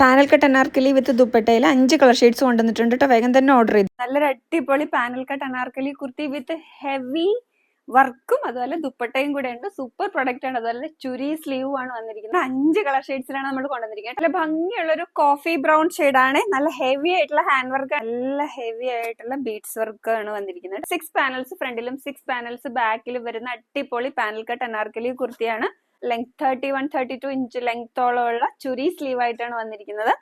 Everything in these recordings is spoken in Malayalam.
പാനൽ കട്ട് അനാർക്കലി വിത്ത് ദുപ്പട്ടയിൽ അഞ്ച് കളർ ഷെയ്ഡ്സ് കൊണ്ടുവന്നിട്ടുണ്ട് കേട്ടോ വേഗം തന്നെ ഓർഡർ ചെയ്തു. നല്ലൊരു അടിപൊളി panel cut Anarkali kurti with heavy വർക്കും അതുപോലെ ദുപ്പട്ടയും കൂടെ ഉണ്ട്. സൂപ്പർ പ്രൊഡക്റ്റ് ആണ്. അതുപോലെ ചുരി സ്ലീവ് ആണ് വന്നിരിക്കുന്നത്. അഞ്ച് കളർ ഷെയ്ഡ്സിലാണ് നമ്മൾ കൊണ്ടുവന്നിരിക്കുന്നത്. നല്ല ഭംഗിയുള്ള ഒരു കോഫി ബ്രൗൺ ആണ് നല്ല ഹെവി ആയിട്ടുള്ള ഹാൻഡ് വർക്ക് നല്ല ഹെവി ആയിട്ടുള്ള ബീഡ്സ് വർക്ക് ആണ് വന്നിരിക്കുന്നത്. സിക്സ് പാനൽസ് ഫ്രണ്ടിലും സിക്സ് പാനൽസ് ബാക്കിലും വരുന്ന അടിപൊളി പാനൽ കട്ട് അനാർക്കലി കുർത്തിയാണ്. Length thirty one thirty two inch ലെങ്ത്തോളമുള്ള churi sleeve ആയിട്ടാണ് വന്നിരിക്കുന്നത്.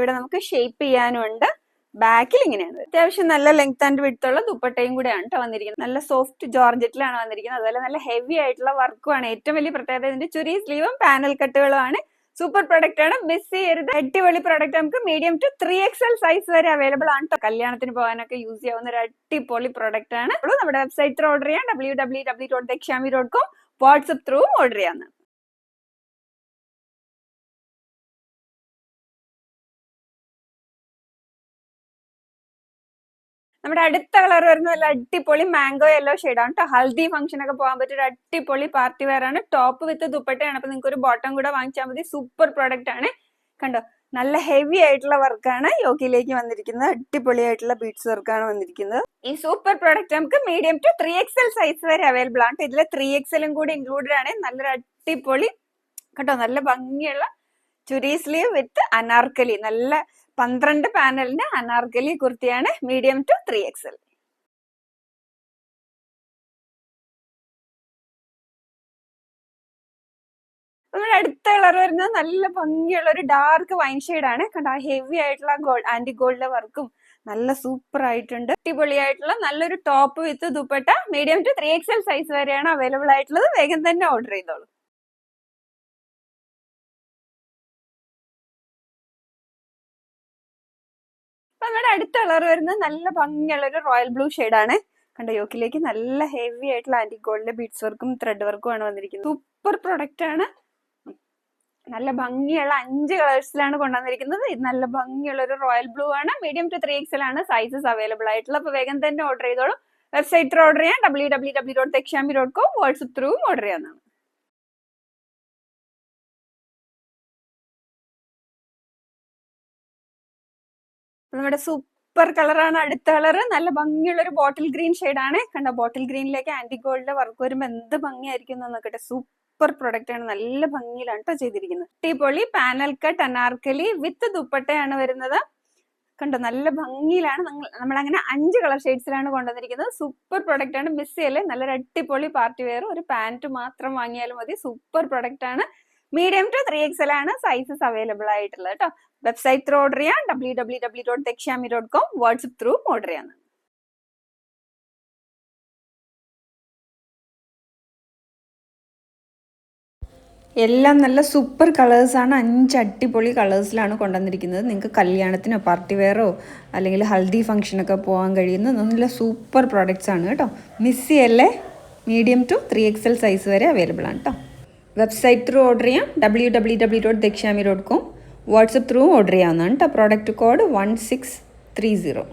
ഇവിടെ നമുക്ക് ഷേപ്പ് ചെയ്യാനുണ്ട്. ബാക്കിൽ ഇങ്ങനെയാണ്. അത്യാവശ്യം നല്ല ലെങ്ത് ആൻഡ് വിടുത്തുള്ള ദുപ്പട്ടയും കൂടെയാണ് കേട്ടോ വന്നിരിക്കുന്നത്. നല്ല സോഫ്റ്റ് ജോർജറ്റിലാണ് വന്നിരിക്കുന്നത്. അതുപോലെ നല്ല ഹെവി ആയിട്ടുള്ള വർക്കുമാണ് ഏറ്റവും വലിയ പ്രത്യേകത ഇതിന്റെ ചുരി സ്ലീവും പാനൽ കട്ടുകളുമാണ് സൂപ്പർ പ്രൊഡക്റ്റ് ആണ്. മിസ് ചെയ്യരുത് അടിപൊളി പ്രൊഡക്റ്റ് നമുക്ക് medium to three L size വരെ അവൈലബിൾ ആണ് കേട്ടോ കല്യാണത്തിന് പോകാനൊക്കെ യൂസ് ചെയ്യാവുന്ന ഒരു അടിപൊളി പ്രൊഡക്റ്റ് ആണ്. നമ്മുടെ വെബ്സൈറ്റിൽ ഓർഡർ ചെയ്യാം. W W W dot Dakshami dot com WhatsApp through order ചെയ്യാന്ന്. നമ്മുടെ അടുത്ത കളർ വരുന്നത് നല്ല അടിപൊളി മാംഗോ യെല്ലോ ആണ് കേട്ടോ ഹൽദി ഫംഗ്ഷൻ ഒക്കെ പോകാൻ പറ്റിയ ഒരു അടിപൊളി പാർട്ടി വെയർ ആണ്. ടോപ്പ് വിത്ത് ദുപ്പട്ടയാണ്. അപ്പൊ നിങ്ങൾക്ക് ഒരു ബോട്ടം കൂടെ വാങ്ങിച്ചാൽ മതി. സൂപ്പർ പ്രോഡക്റ്റ് ആണ്. കണ്ടോ? നല്ല ഹെവി ആയിട്ടുള്ള വർക്കാണ് യോഗിയിലേക്ക് വന്നിരിക്കുന്നത്. അടിപൊളിയായിട്ടുള്ള ബീഡ്സ് വർക്കാണ് വന്നിരിക്കുന്നത്. ഈ സൂപ്പർ പ്രോഡക്റ്റ് നമുക്ക് medium to three XL size വരെ അവൈലബിൾ ആണ്. ഇതിൽ ത്രീ എക്സലും കൂടി ഇൻക്ലൂഡഡ് ആണ്. നല്ലൊരു അടിപൊളി കേട്ടോ നല്ല ഭംഗിയുള്ള ചുരി സ്ലീവ് വിത്ത് അനാർക്കലി. നല്ല പന്ത്രണ്ട് പാനലിന്റെ അനാർക്കലി കുർത്തിയാണ് മീഡിയം ടു ത്രീ എക്സൽ നമ്മുടെ അടുത്ത കളർ വരുന്നത് നല്ല ഭംഗിയുള്ള ഒരു ഡാർക്ക് വൈൻ ആണ്. കണ്ടോ? ഹെവി ആയിട്ടുള്ള ഗോൾഡ് ആന്റി ഗോൾഡിലെ വർക്കും നല്ല സൂപ്പർ ആയിട്ടുണ്ട്. അടിപൊളിയായിട്ടുള്ള നല്ലൊരു top with dupatta medium to three L size വരെയാണ് അവൈലബിൾ ആയിട്ടുള്ളത്. വേഗം തന്നെ ഓർഡർ ചെയ്തോളൂ. നമ്മുടെ അടുത്ത കളർ വരുന്നത് നല്ല ഭംഗിയുള്ള ഒരു റോയൽ ബ്ലൂ ആണ്. കണ്ട? യോക്കിലേക്ക് നല്ല ഹെവി ആയിട്ടുള്ള ആന്റി ഗോൾഡിന്റെ ബീഡ്സ് വർക്കും ത്രെഡ് വർക്കും ആണ് വന്നിരിക്കുന്നത്. സൂപ്പർ പ്രൊഡക്റ്റ് ആണ്. നല്ല ഭംഗിയുള്ള അഞ്ച് കളേഴ്സിലാണ് കൊണ്ടുവന്നിരിക്കുന്നത്. ഇത് നല്ല ഭംഗിയുള്ള ഒരു റോയൽ ബ്ലൂ ആണ്. മീഡിയം ടു ത്രീ എക്സൽ ആണ് സൈസസ് അവൈലബിൾ ആയിട്ടുള്ളത്. അപ്പൊ വേഗം തന്നെ ഓർഡർ ചെയ്തോളൂ. വെബ്സൈറ്റിൽ ഓർഡർ ചെയ്യാം. W W W dot Dakshami dot com WhatsApp through order ചെയ്യാവുന്നതാണ് നമ്മുടെ സൂപ്പർ കളറാണ് അടുത്ത കളർ നല്ല ഭംഗിയുള്ള ഒരു ബോട്ടിൽ ഗ്രീൻ ആണ്. കണ്ട? ബോട്ടിൽ ഗ്രീനിലേക്ക് ആന്റി ഗോൾഡിന്റെ വർക്ക് വരുമ്പോൾ എന്ത് ഭംഗിയായിരിക്കും നോക്കട്ടെ. സൂപ്പർ പ്രൊഡക്റ്റ് ആണ്. നല്ല ഭംഗിയിലാണ് കേട്ടോ ചെയ്തിരിക്കുന്നത്. അടിപൊളി പാനൽ കട്ട് അനാർക്കലി വിത്ത് ദുപ്പട്ടയാണ് വരുന്നത്. കണ്ടോ? നല്ല ഭംഗിയിലാണ്. നമ്മൾ അങ്ങനെ അഞ്ച് കളർ ഷെയ്ഡ്സിലാണ് കൊണ്ടുവന്നിരിക്കുന്നത്. സൂപ്പർ പ്രൊഡക്റ്റ് ആണ്. മിസ് ചെയ്യല്ലേ? നല്ല അടിപൊളി പാർട്ടി വെയർ ഒരു പാന്റ് മാത്രം വാങ്ങിയാലും മതി. സൂപ്പർ പ്രൊഡക്റ്റ് ആണ്. മീഡിയം ടു ത്രീ എക്സൽ ആണ് സൈസസ് അവൈലബിൾ ആയിട്ടുള്ളത് കേട്ടോ വെബ്സൈറ്റ് ത്രൂ ഓർഡർ ചെയ്യാം W W W dot Dakshami dot com WhatsApp through order ചെയ്യാം എല്ലാം നല്ല സൂപ്പർ കളേഴ്സാണ് അഞ്ച് അടിപൊളി കളേഴ്സിലാണ് കൊണ്ടുവന്നിരിക്കുന്നത്. നിങ്ങൾക്ക് കല്യാണത്തിനോ പാർട്ടി വെയറോ അല്ലെങ്കിൽ ഹൽദി ഫംഗ്ഷനൊക്കെ പോകാൻ കഴിയുന്ന നല്ല സൂപ്പർ പ്രോഡക്റ്റ്സ് ആണ് കേട്ടോ. മിസ് ചെയ്യല്ലേ? Medium to three L size വരെ അവൈലബിൾ ആണ് കേട്ടോ. വെബ്സൈറ്റ് ത്രൂ ഓർഡർ ചെയ്യാം. W W W dot Dakshami dot com WhatsApp through order ചെയ്യാവുന്നതാണ് കേട്ടോ. Product code one six three zero